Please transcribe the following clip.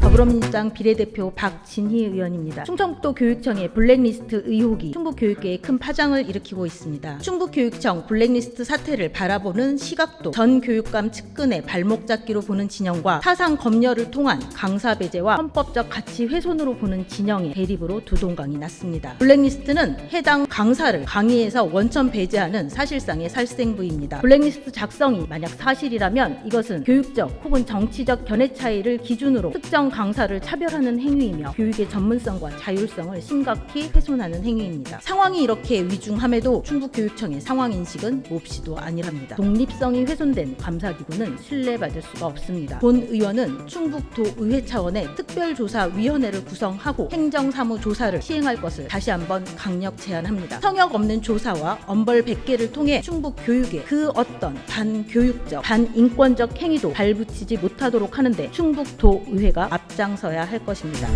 더불어민주당 비례대표 박진희 의원입니다. 충청북도 교육청의 블랙리스트 의혹이 충북교육계에 큰 파장을 일으키고 있습니다. 충북교육청 블랙리스트 사태를 바라보는 시각도 전 교육감 측근의 발목 잡기로 보는 진영과 사상 검열을 통한 강사 배제와 헌법적 가치 훼손으로 보는 진영의 대립으로 두 동강이 났습니다. 블랙리스트는 해당 강사를 강의에서 원천 배제하는 사실상의 살생부입니다. 블랙리스트 작성이 만약 사실이라면 이것은 교육적 혹은 정치적 견해 차이를 기준으로 특정 강사를 차별하는 행위이며 교육의 전문성과 자율성을 심각히 훼손하는 행위입니다. 상황이 이렇게 위중함에도 충북교육청의 상황 인식은 몹시도 아니랍니다. 독립성이 훼손된 감사기구는 신뢰받을 수가 없습니다. 본 의원은 충북도의회 차원의 특별조사위원회를 구성하고 행정사무 조사를 시행할 것을 다시 한번 강력 제안합니다. 성역 없는 조사와 엄벌 100개를 통해 충북 교육에 그 어떤 반교육적, 반인권적 행위도 발붙이지 못하도록 하는데 충북도 의회가 앞장서야 할 것입니다.